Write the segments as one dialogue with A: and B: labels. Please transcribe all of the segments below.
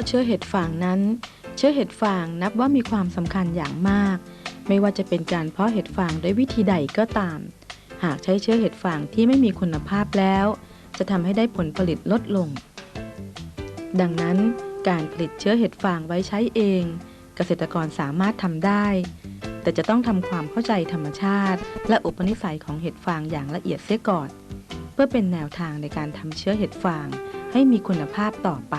A: เพาะเชื้อเห็ดฟางนั้น เชื้อเห็ดฟางนับว่ามีความสำคัญอย่างมาก ไม่ว่าจะเป็นการเพาะเห็ดฟางด้วยวิธีใดก็ตาม หากใช้เชื้อเห็ดฟางที่ไม่มีคุณภาพแล้ว จะทำให้ได้ผลผลิตลดลง ดังนั้นการผลิตเชื้อเห็ดฟางไว้ใช้เอง เกษตรกรสามารถทำได้ แต่จะต้องทำความเข้าใจธรรมชาติ และอุปนิสัยของเห็ดฟางอย่างละเอียดเสียก่อน เพื่อเป็นแนวทางในการทำเชื้อเห็ดฟางให้มีคุณภาพต่อไป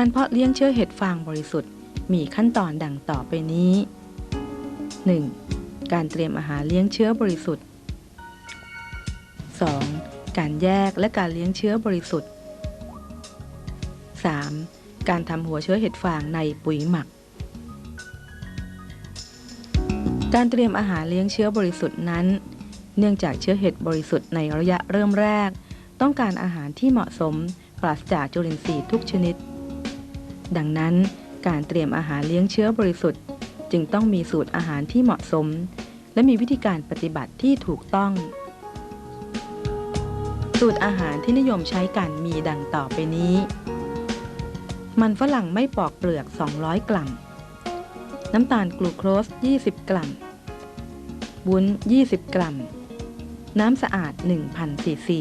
A: การเพาะเลี้ยงเชื้อเห็ดฟางบริสุทธิ์ มีขั้นตอนดังต่อไปนี้ 1. การเตรียมอาหารเลี้ยงเชื้อบริสุทธิ์ 2. การแยกและการเลี้ยงเชื้อบริสุทธิ์ 3. การทำหัวเชื้อเห็ดฟางในปุ๋ยหมัก การเตรียมอาหารเลี้ยงเชื้อบริสุทธิ์นั้น เนื่องจากเชื้อเห็ดบริสุทธิ์ในระยะเริ่มแรก ต้องการอาหารที่เหมาะสม ปราศจากจุลินทรีย์ทุกชนิด ดังนั้นการเตรียมอาหารเลี้ยงเชื้อบริสุทธิ์ จึงต้องมีสูตรอาหารที่เหมาะสม และมีวิธีการปฏิบัติที่ถูกต้อง สูตรอาหารที่นิยมใช้กันมีดังต่อไปนี้ มันฝรั่งไม่ปอกเปลือก 200 กรัม น้ำตาลกลูโคส 20 กรัมวุ้น 20 กรัม น้ำสะอาด 1,000ซีซี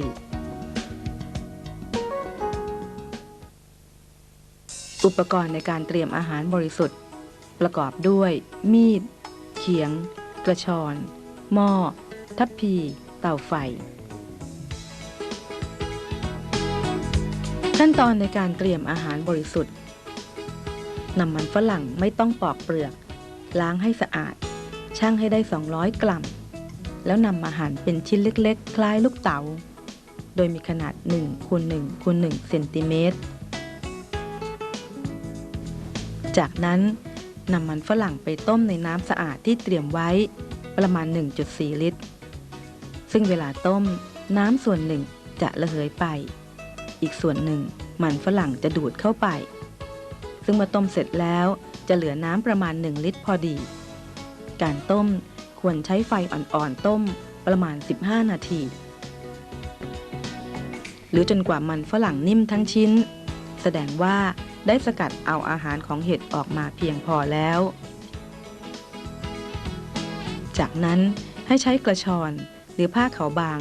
A: อุปกรณ์ในการเตรียมอาหารบริสุทธิ์ ประกอบด้วย มีด เขียง กระชอน หม้อ ทัพพี เตาไฟ ขั้นตอนในการเตรียมอาหารบริสุทธิ์นำมันฝรั่งไม่ต้องปอกเปลือก ล้างให้สะอาด ชั่งให้ได้ 200 กรัม แล้วนำมาหั่นเป็นชิ้นเล็ก ๆ คล้ายลูกเต๋า โดยมีขนาด1คูณ1คูณ1เซนติเมตร จากนั้นนำมันฝรั่งไปต้มในน้ำสะอาดที่เตรียมไว้ประมาณ 1.4 ลิตร ซึ่งเวลาต้มน้ำส่วนหนึ่งจะระเหยไป อีกส่วนหนึ่งมันฝรั่งจะดูดเข้าไป ซึ่งเมื่อต้มเสร็จแล้วจะเหลือน้ำประมาณ 1 ลิตรพอดี การต้มควรใช้ไฟอ่อนๆต้มประมาณ 15 นาที หรือจนกว่ามันฝรั่งนิ่มทั้งชิ้น แสดงว่า ได้สกัดเอาอาหารของเห็ดออกมาเพียงพอแล้ว จากนั้นให้ใช้กระชอนหรือผ้าขาวบาง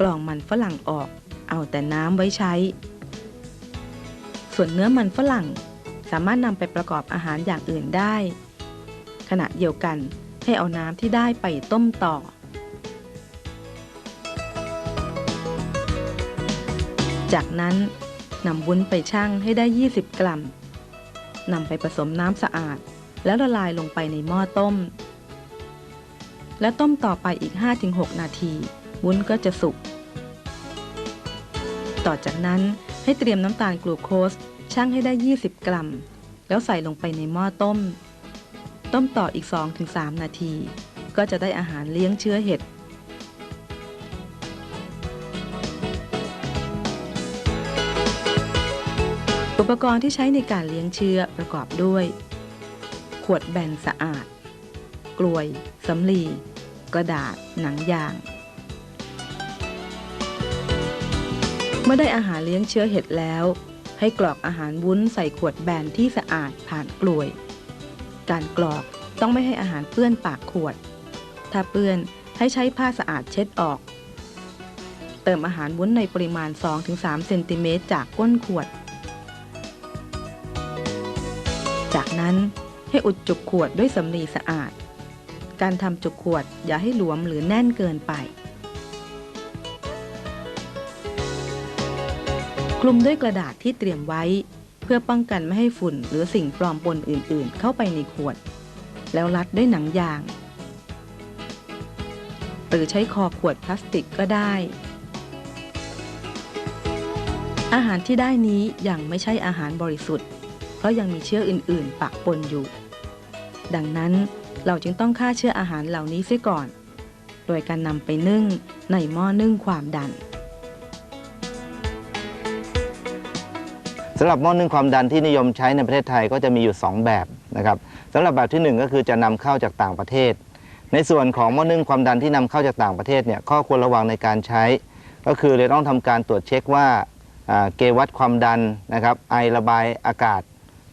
A: กรองมันฝรั่งออก เอาแต่น้ำไว้ใช้ ส่วนเนื้อมันฝรั่งสามารถนำไปประกอบอาหารอย่างอื่นได้ ขณะเดียวกันให้เอาน้ำที่ได้ไปต้มต่อ จากนั้น นำวุ้นไปชั่งให้ได้ 20 กรัมนำไปผสมน้ำสะอาด แล้วละลายลงไปในหม้อต้ม และต้มต่อไปอีก 5-6 นาที วุ้นก็จะสุก ต่อจากนั้นให้เตรียมน้ำตาลกลูโคสชั่งให้ได้ 20 กรัม แล้วใส่ลงไปในหม้อต้ม ต้มต่ออีก 2-3 นาที ก็จะได้อาหารเลี้ยงเชื้อเห็ด อุปกรณ์ที่ใช้ในการเลี้ยงเชื้อประกอบด้วย ขวดแบนสะอาด กลวยสำลี กระดาษ หนังยาง เมื่อได้อาหารเลี้ยงเชื้อเห็ดแล้ว ให้กรอกอาหารวุ้นใส่ขวดแบนที่สะอาดผ่านกลวย การกรอกต้องไม่ให้อาหารเปื้อนปากขวด ถ้าเปื้อนให้ใช้ผ้าสะอาดเช็ดออก เติมอาหารวุ้นในปริมาณ 2-3 เซนติเมตรจากก้นขวด จากนั้นให้อุดจุกขวดด้วยสำลีสะอาด การทำจุกขวดอย่าให้หลวมหรือแน่นเกินไป คลุมด้วยกระดาษที่เตรียมไว้ เพื่อป้องกันไม่ให้ฝุ่นหรือสิ่งปลอมปนอื่น ๆ เข้าไปในขวด แล้วรัดด้วยหนังยาง หรือใช้คอขวดพลาสติกก็ได้ อาหารที่ได้นี้ยังไม่ใช่อาหารบริสุทธิ์ เพราะยังมีเชื้ออื่น ๆ ปะปนอยู่ ดังนั้นเราจึงต้องฆ่าเชื้ออาหารเหล่านี้เสียก่อน โดยการนำไปนึ่งในหม้อนึ่งความดัน
B: สำหรับหม้อนึ่งความดันที่นิยมใช้ในประเทศไทยก็จะมีอยู่ 2 แบบนะครับสำหรับแบบทีหนึ่1 ก็คือจะนำเข้าจากต่างประเทศ ในส่วนของหม้อนึ่งความดันที่นำเข้าจากต่างประเทศเนี่ยข้อควรระวังในการใช้ ก็คือเราต้องทำการตรวจเช็คว่าอ่าเกวัดความดันนะครับไอระบายอากาศ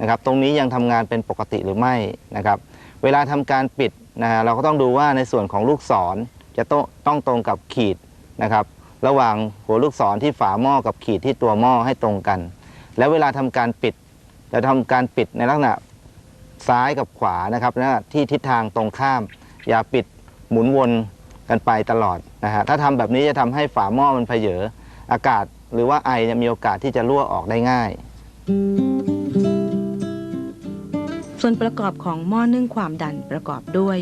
B: นะครับตรงนี้ยังทำงานเป็นปกติหรือไม่นะครับเวลาทำการปิดนะฮะเราก็ต้องดูว่าในส่วนของลูกศรจะต้องต้องตรงกับขีดนะครับระหว่างหัวลูกศรที่ฝาหม้อกับขีดที่ตัวหม้อให้ตรงกัน แล้วเวลาทำการปิดจะทำการปิดในลักษณะซ้ายกับขวานะครับนะที่ทิศทางตรงข้าม อย่าปิดหมุนวนกันไปตลอดนะฮะถ้าทำแบบนี้จะทำให้ฝาหม้อมันเพเยออากาศหรือว่าไอเนี่ยมีโอกาสที่จะรั่วออกได้ง่าย
A: ส่วนประกอบของหม้อนึ่งความดันประกอบด้วย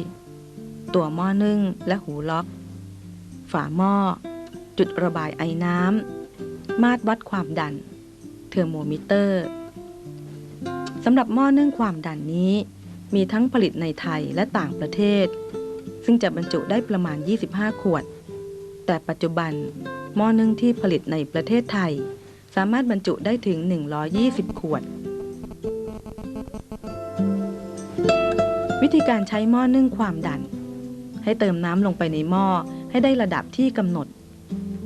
A: ตัวหม้อนึ่งและหูล็อก ฝาหม้อ จุดระบายไอน้ำ มาตรวัดความดัน เทอร์โมมิเตอร์สำหรับหม้อนึ่งความดันนี้ มีทั้งผลิตในไทยและต่างประเทศ ซึ่งจะบรรจุได้ประมาณ 25 ขวด แต่ปัจจุบันหม้อนึ่งที่ผลิตในประเทศไทย สามารถบรรจุได้ถึง 120 ขวด ธีการใช้หม้อนึ่งความดัน ให้เติมน้ำลงไปในหม้อให้ได้ระดับที่กำหนด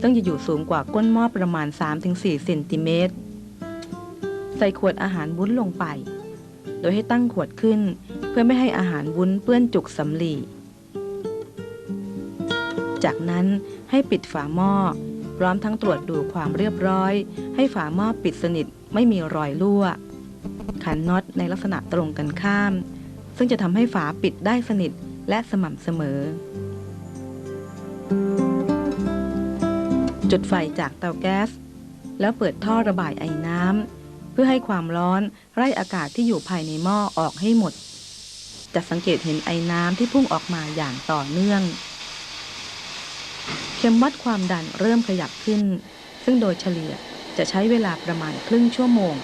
A: ต้องจะอยู่สูงกว่าก้นหม้อประมาณ 3-4เซนติเมตร ใส่ขวดอาหารวุ้นลงไป โดยให้ตั้งขวดขึ้น เพื่อไม่ให้อาหารวุ้นเปื้อนจุกสำลี จากนั้นให้ปิดฝาหม้อพร้อมทั้งตรวจดูความเรียบร้อย ให้ฝาหม้อปิดสนิทไม่มีรอยรั่วขันน็อตในลักษณะตรงกันข้าม ซึ่งจะทำให้ฝาปิดได้สนิทและสม่ำเสมอ จุดไฟจากเตาแก๊ส แล้วเปิดท่อระบายไอน้ำเพื่อให้ความร้อนไล่อากาศที่อยู่ภายในหม้อออกให้หมด จะสังเกตเห็นไอน้ำที่พุ่งออกมาอย่างต่อเนื่อง เข็มวัดความดันเริ่มขยับขึ้น ซึ่งโดยเฉลี่ยจะใช้เวลาประมาณครึ่งชั่วโมง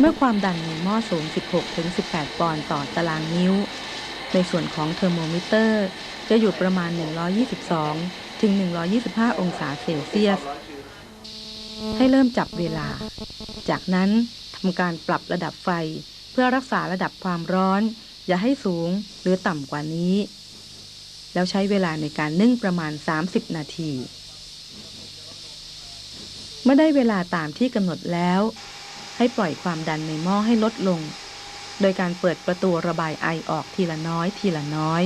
A: เมื่อความดันในหม้อสูง 16-18 ปอนด์ต่อตารางนิ้ว ในส่วนของเทอร์โมมิเตอร์ จะอยู่ประมาณ 122 ถึง 125 องศาเซลเซียส ให้เริ่มจับเวลา จากนั้นทำการปรับระดับไฟเพื่อรักษาระดับความร้อน อย่าให้สูงหรือต่ำกว่านี้ แล้วใช้เวลาในการนึ่งประมาณ 30 นาที เมื่อได้เวลาตามที่กำหนดแล้ว ให้ปล่อยความดันในหม้อให้ลดลง โดยการเปิดประตูระบายไอออกทีละน้อยทีละน้อย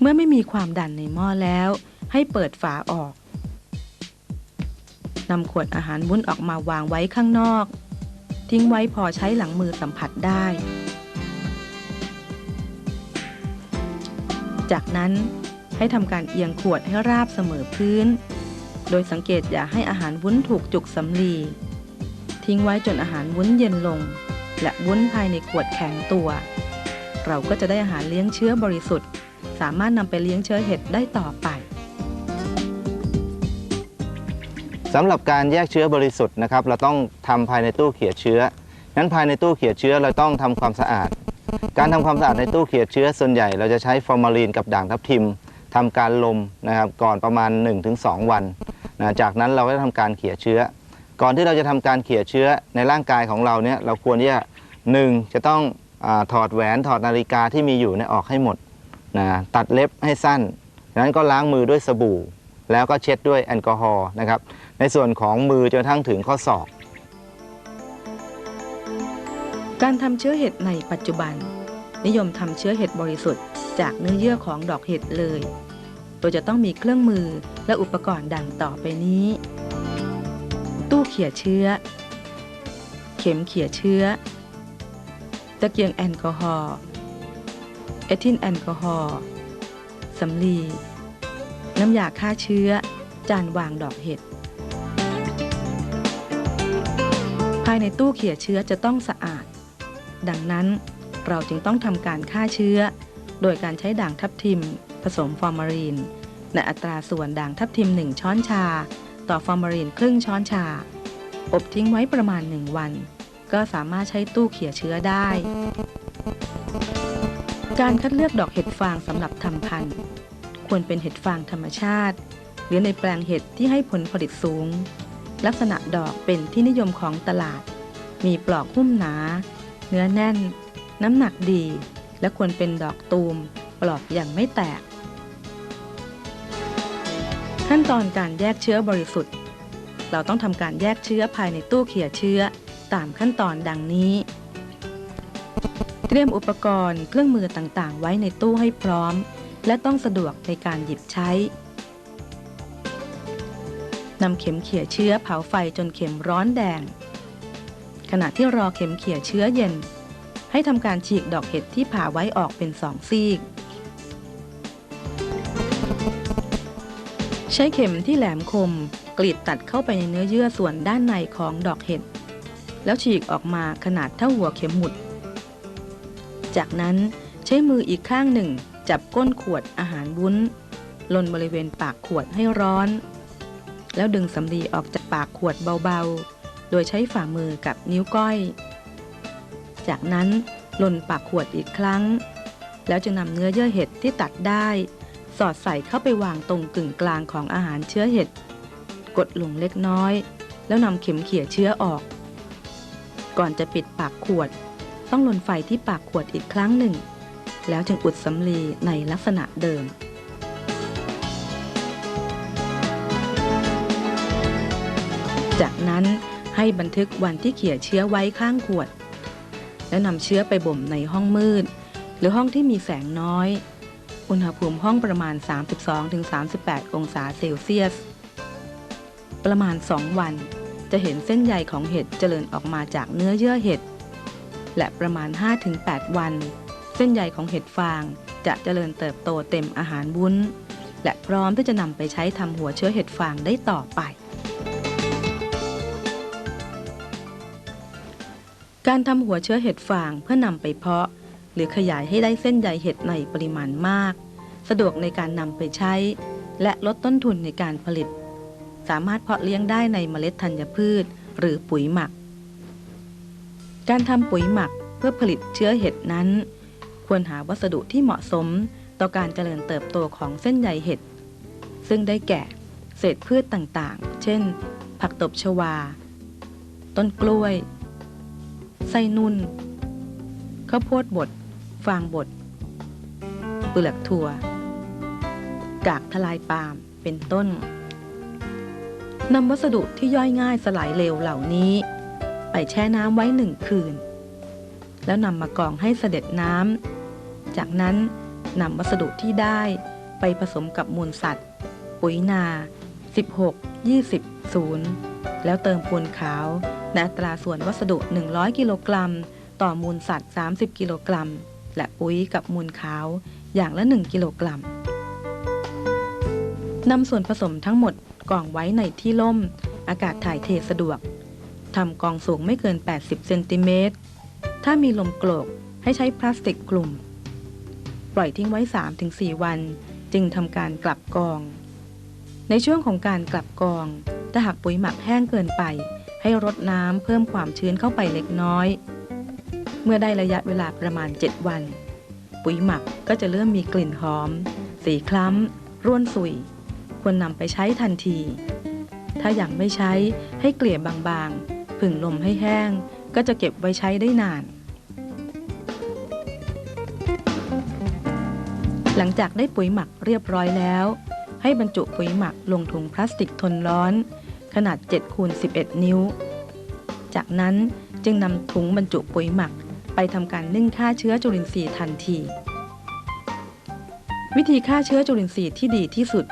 A: เมื่อไม่มีความดันในหม้อแล้ว ให้เปิดฝาออกนำขวดอาหารวุ้นออกมาวางไว้ข้างนอก ทิ้งไว้พอใช้หลังมือสัมผัสได้ จากนั้นให้ทำการเอียงขวดให้ราบเสมอพื้น โดยสังเกตอย่าให้อาหารวุ้นถูกจุกสำลี ทิ้งไว้จนอาหารวุ้นเย็นลง และวุ้นภายในขวดแข็งตัว เราก็จะได้อาหารเลี้ยงเชื้อบริสุทธิ์ สามารถนำไปเลี้ยงเชื้อเห็ดได้ต่อไป
B: สำหรับการแยกเชื้อบริสุทธิ์นะครับ เราต้องทำภายในตู้เขียเชื้อ นั้นภายในตู้เขียเชื้อเราต้องทำความสะอาด การทำความสะอาดในตู้เขียเชื้อส่วนใหญ่ เราจะใช้ฟอร์มาลีนกับด่างทับทิม ทำการลมนะครับก่อนประมาณ 1-2 วันนะจากนั้นเราก็จะทำการเขี่ยเชื้อ ก่อนที่เราจะทำการเขี่ยเชื้อในร่างกายของเราเนี่ยเราควรที่จะหนึ่งจะต้องอถอดแหวนถอดนาฬิกาที่มีอยู่เนี่ยออกให้หมดนะตัดเล็บให้สั้นจากนั้นก็ล้างมือด้วยสบู่ แล้วก็เช็ดด้วยแอลกอฮอล์นะครับในส่วนของมือจนทั่งถึงข้อศอก
A: การทำเชื้อเห็ดในปัจจุบัน นิยมทำเชื้อเห็ดบริสุทธิ์ จากเนื้อเยื่อของดอกเห็ดเลยโดยจะต้องมีเครื่องมือและอุปกรณ์ดังต่อไปนี้ ตู้เขี่ยเชื้อ เข็มเขี่ยเชื้อ ตะเกียงแอลกอฮอล์เอทิลแอลกอฮอล์สำลี น้ำยาฆ่าเชื้อ จานวางดอกเห็ด ภายในตู้เขี่ยเชื้อจะต้องสะอาด ดังนั้นเราจึงต้องทำการฆ่าเชื้อ โดยการใช้ด่างทับทิม ผสมฟอร์มาลีน ในอัตราส่วนด่างทับทิม 1 ช้อนชา ต่อฟอร์มาลีนครึ่งช้อนชา อบทิ้งไว้ประมาณ 1 วัน ก็สามารถใช้ตู้เขี่ยเชื้อได้ การคัดเลือกดอกเห็ดฟางสำหรับทำพันธุ์ ควรเป็นเห็ดฟางธรรมชาติ หรือในแปลงเห็ดที่ให้ผลผลิตสูง ลักษณะดอกเป็นที่นิยมของตลาด มีปลอกหุ้มหนา เนื้อแน่น น้ำหนักดี และควรเป็นดอกตูมปลอกอย่างไม่แตก ขั้นตอนการแยกเชื้อบริสุทธิ์ เราต้องทำการแยกเชื้อภายในตู้เขี่ยเชื้อตามขั้นตอนดังนี้ เตรียมอุปกรณ์เครื่องมือต่างๆ ไว้ในตู้ให้พร้อม และต้องสะดวกในการหยิบใช้นำเข็มเขี่ยเชื้อเผาไฟจนเข็มร้อนแดง ขณะที่รอเข็มเขี่ยเชื้อเย็น ให้ทำการฉีกดอกเห็ดที่ผ่าไว้ออกเป็นสองซีก ใช้เข็มที่แหลมคม กรีดตัดเข้าไปในเนื้อเยื่อส่วนด้านในของดอกเห็ด แล้วฉีกออกมาขนาดเท่าหัวเข็มหมุด จากนั้นใช้มืออีกข้างหนึ่ง จับก้นขวดอาหารวุ้นลนบริเวณปากขวดให้ร้อน แล้วดึงสำลีออกจากปากขวดเบาๆ โดยใช้ฝ่ามือกับนิ้วก้อย จากนั้นลนปากขวดอีกครั้ง แล้วจะนำเนื้อเยื่อเห็ดที่ตัดได้ สอดใส่เข้าไปวางตรงกึ่งกลางของอาหารเชื้อเห็ด กดลงเล็กน้อย แล้วนำเข็มเขี่ยเชื้อออก ก่อนจะปิดปากขวด ต้องลนไฟที่ปากขวดอีกครั้งหนึ่ง แล้วจึงอุดสำลีในลักษณะเดิมจากนั้นให้บันทึกวันที่เขี่ยเชื้อไว้ข้างขวด แล้วนำเชื้อไปบ่มในห้องมืด หรือห้องที่มีแสงน้อย อุณหภูมิห้องประมาณ 32-38 องศาเซลเซียส ประมาณ 2 วัน จะเห็นเส้นใยของเห็ดเจริญออกมาจากเนื้อเยื่อเห็ด และประมาณ 5-8 วัน เส้นใยของเห็ดฟางจะเจริญเติบโตเต็มอาหารวุ้น และพร้อมที่จะนำไปใช้ทำหัวเชื้อเห็ดฟางได้ต่อไป การทำหัวเชื้อเห็ดฟางเพื่อนำไปเพาะ หรือขยายให้ได้เส้นใยเห็ดในปริมาณมาก สะดวกในการนำไปใช้ และลดต้นทุนในการผลิต สามารถเพาะเลี้ยงได้ในเมล็ดธัญพืช หรือปุ๋ยหมัก การทำปุ๋ยหมักเพื่อผลิตเชื้อเห็ดนั้น ควรหาวัสดุที่เหมาะสมต่อการเจริญเติบโตของเส้นใยเห็ด ซึ่งได้แก่เศษพืชต่างๆ เช่น ผักตบชวา ต้นกล้วย ไส้นุ่นข้าวโพดบด ฟางบด เปลือกถั่ว กากทลายปาล์มเป็นต้นนำวัสดุที่ย่อยง่ายสลายเร็วเหล่านี้ ไปแช่น้ำไว้หนึ่งคืน แล้วนำมากรองให้เสด็จน้ำ จากนั้นนำวัสดุที่ได้ไปผสมกับมูลสัตว์ ปุ๋ยนา 16 20 0 แล้วเติมปูนขาว ในอัตราส่วนวัสดุ 100 กิโลกรัม ต่อมูลสัตว์ 30 กิโลกรัม และปุ๋ยกับมูลขาวอย่างละ 1 กิโลกรัมนำส่วนผสมทั้งหมดกองไว้ในที่ร่ม อากาศถ่ายเทสะดวกทำกองสูงไม่เกิน 80 เซนติเมตร ถ้ามีลมโกรกให้ใช้พลาสติกคลุมปล่อยทิ้งไว้ 3-4 วัน จึงทำการกลับกอง ในช่วงของการกลับกอง ถ้าหากปุ๋ยหมักแห้งเกินไป ให้รดน้ำเพิ่มความชื้นเข้าไปเล็กน้อย เมื่อได้ระยะเวลาประมาณ 7 วัน ปุ๋ยหมักก็จะเริ่มมีกลิ่นหอม สีคล้ำ ร่วนสุย ควรนำไปใช้ทันที ถ้ายัางไม่ใช้ให้เกลี่ยบางๆ ผึ่งลมให้แห้ง ก็จะเก็บไว้ใช้ได้นาน หลังจากได้ปุ๋ยหมักเรียบร้อยแล้ว ให้บรรจุปุ๋ยหมักลงถุงพลาสติกทนร้อน ขนาด7คูณ11 นิ้ว จากนั้นจึงนำถุงบรรจุปุ๋ยหมักไปทำการนึ่งฆ่าเชื้อจุลินทรีย์ทันที วิธีฆ่าเชื้อจุลินทรีย์ที่ดีที่สุด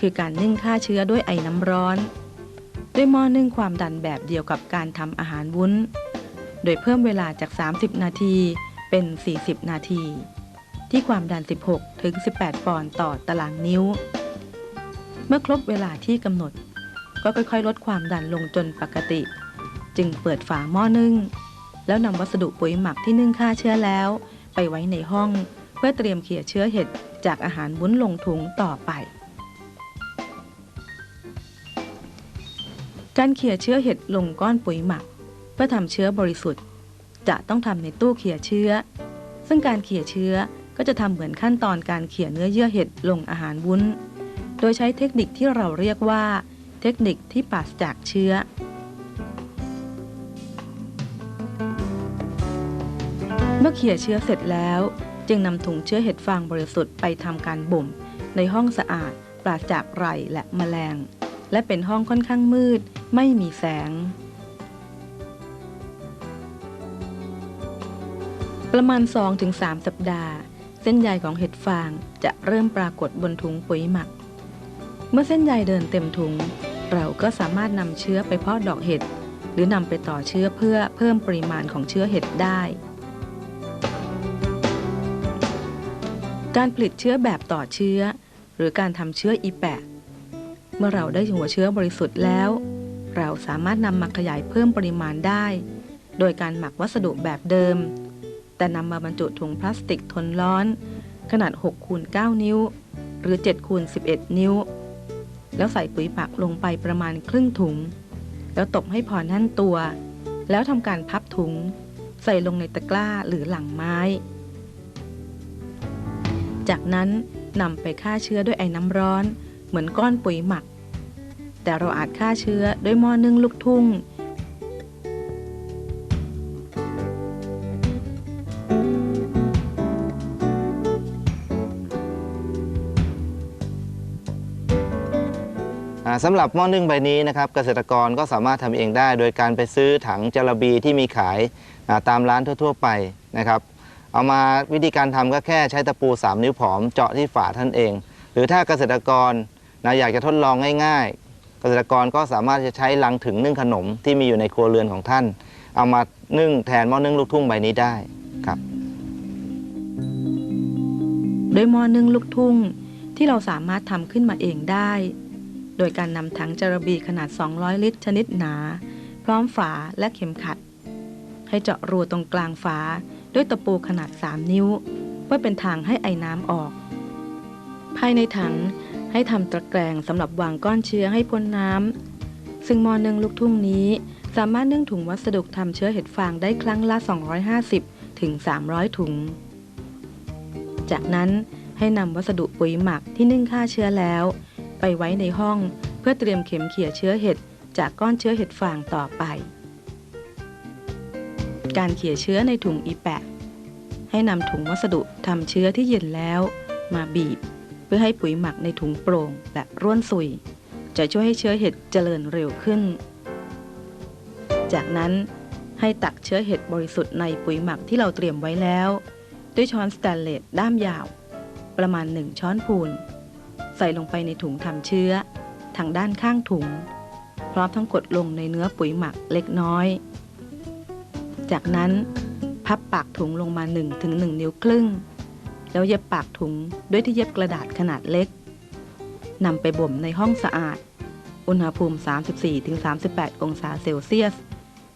A: คือการนึ่งฆ่าเชื้อด้วยไอ้น้ำร้อน ด้วยหม้อนึ่งความดันแบบเดียวกับการทำอาหารวุ้น โดยเพิ่มเวลาจาก 30 นาทีเป็น 40 นาที ที่ความดัน 16 ถึง 18 ปอนด์ต่อตารางนิ้ว เมื่อครบเวลาที่กำหนด ก็ค่อยๆ ลดความดันลงจนปกติ จึงเปิดฝาหม้อนึ่ง แล้วนำวัสดุปุ๋ยหมักที่นึ่งฆ่าเชื้อแล้ว ไปไว้ในห้องเพื่อเตรียมเขี่ยเชื้อเห็ดจากอาหารวุ้นลงถุงต่อไป การเขี่ยเชื้อเห็ดลงก้อนปุ๋ยหมัก เพื่อทำเชื้อบริสุทธิ์ จะต้องทำในตู้เขี่ยเชื้อ ซึ่งการเขี่ยเชื้อก็จะทำเหมือนขั้นตอนการเขี่ยเนื้อเยื่อเห็ดลงอาหารวุ้น โดยใช้เทคนิคที่เราเรียกว่า ทคนิคที่ปราศจากเชื้อ เมื่อเขี่ยเชื้อเสร็จแล้ว จึงนำถุงเชื้อเห็ดฟางบริสุทธิ์ไปทำการบ่ม ในห้องสะอาด ปราศจากไรและแมลง และเป็นห้องค่อนข้างมืด ไม่มีแสง ประมาณ 2-3 สัปดาห์ เส้นใยของเห็ดฟางจะเริ่มปรากฏบนถุงปุ๋ยหมักเมื่อเส้นใยเดินเต็มถุง เราก็สามารถนำเชื้อไปเพาะดอกเห็ด หรือนำไปต่อเชื้อเพื่อเพิ่มปริมาณของเชื้อเห็ดได้ การผลิตเชื้อแบบต่อเชื้อ หรือการทำเชื้ออีแปะ เมื่อเราได้หัวเชื้อบริสุทธิ์แล้ว เราสามารถนำมาขยายเพิ่มปริมาณได้ โดยการหมักวัสดุแบบเดิม แต่นำมาบรรจุถุงพลาสติกทนร้อน ขนาด6คูณ9นิ้ว หรือ7คูณ11 นิ้ว แล้วใส่ปุ๋ยปักลงไปประมาณครึ่งถุง แล้วตบให้พอแน่นตัว แล้วทำการพับถุง ใส่ลงในตะกร้าหรือหลังไม้ จากนั้นนำไปฆ่าเชื้อด้วยไอ้น้ำร้อน เหมือนก้อนปุ๋ยหมัก แต่เราอาจฆ่าเชื้อด้วยหม้อนึ่งลูกทุ่ง
B: สำหรับหม้อนึ่งใบนี้นะครับเกษตรกรก็สามารถทำเองได้ โดยการไปซื้อถังจาบีที่มีขายาตามร้านทั่ว ๆ ไปนะครับ เอามาวิธีการทำก็แค่ใช้ตะปู 3 นิ้วผอมเจาะที่ฝาท่านเอง หรือถ้าเกษตรกรนะอยากจะทดลองง่ายๆ เกษตรกรก็สามารถจะใช้ลังถึงนึ่งขนมที่มีอยู่ในครัวเรือนของท่าน เอามานึ่งแทนหม้อนึ่งลูกทุ่งใบนี้ได้ครับ
A: โดยหม้อนึ่งลูกทุ่งที่เราสามารถทำขึ้นมาเองได้ โดยการนำถังจาระบีขนาด 200 ลิตร ชนิดหนา พร้อมฝาและเข็มขัด ให้เจาะรูตรงกลางฝาด้วยตะปูขนาด 3 นิ้ว เพื่อเป็นทางให้ไอ้น้ำออก ภายในถังให้ทำตะแกรงสำหรับวางก้อนเชื้อให้พ้นน้ำ ซึ่งมอนึ่งลูกทุ่งนี้ สามารถนึ่งถุงวัสดุทำเชื้อเห็ดฟางได้ครั้งละ 250 ถึง 300 ถุง จากนั้นให้นำวัสดุปุ๋ยหมักที่นึ่งฆ่าเชื้อแล้ว ไปไว้ในห้อง เพื่อเตรียมเข็มเขี่ยเชื้อเห็ดจากก้อนเชื้อเห็ดฟางต่อไป การเขี่ยเชื้อในถุงอีแปะ ให้นำถุงวัสดุทำเชื้อที่เย็นแล้ว มาบีบ เพื่อให้ปุ๋ยหมักในถุงโปร่งและร่วนสุย จะช่วยให้เชื้อเห็ดเจริญเร็วขึ้น จากนั้นให้ตักเชื้อเห็ดบริสุทธิ์ในปุ๋ยหมักที่เราเตรียมไว้แล้ว ด้วยช้อนสแตนเลสด้ามยาว ประมาณ 1 ช้อนพูน ใส่ลงไปในถุงทำเชื้อ ทางด้านข้างถุง พร้อมทั้งกดลงในเนื้อปุ๋ยหมักเล็กน้อย จากนั้นพับปากถุงลงมา 1-1ถึง1นิ้วครึ่ง แล้วเย็บปากถุงด้วยที่เย็บกระดาษขนาดเล็กนำไปบ่มในห้องสะอาด อุณหภูมิ 34-38 องศาเซลเซียส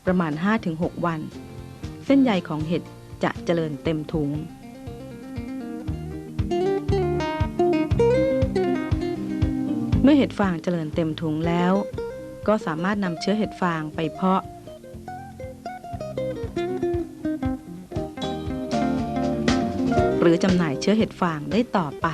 A: ประมาณ 5-6 วัน เส้นใยของเห็ดจะเจริญเต็มถุง มื่อเห็ดฟางเจริญเต็มถุงแล้ว ก็สามารถนำเชื้อเห็ดฟางไปเพาะ หรือจำหน่ายเชื้อเห็ดฟางได้ต่อไป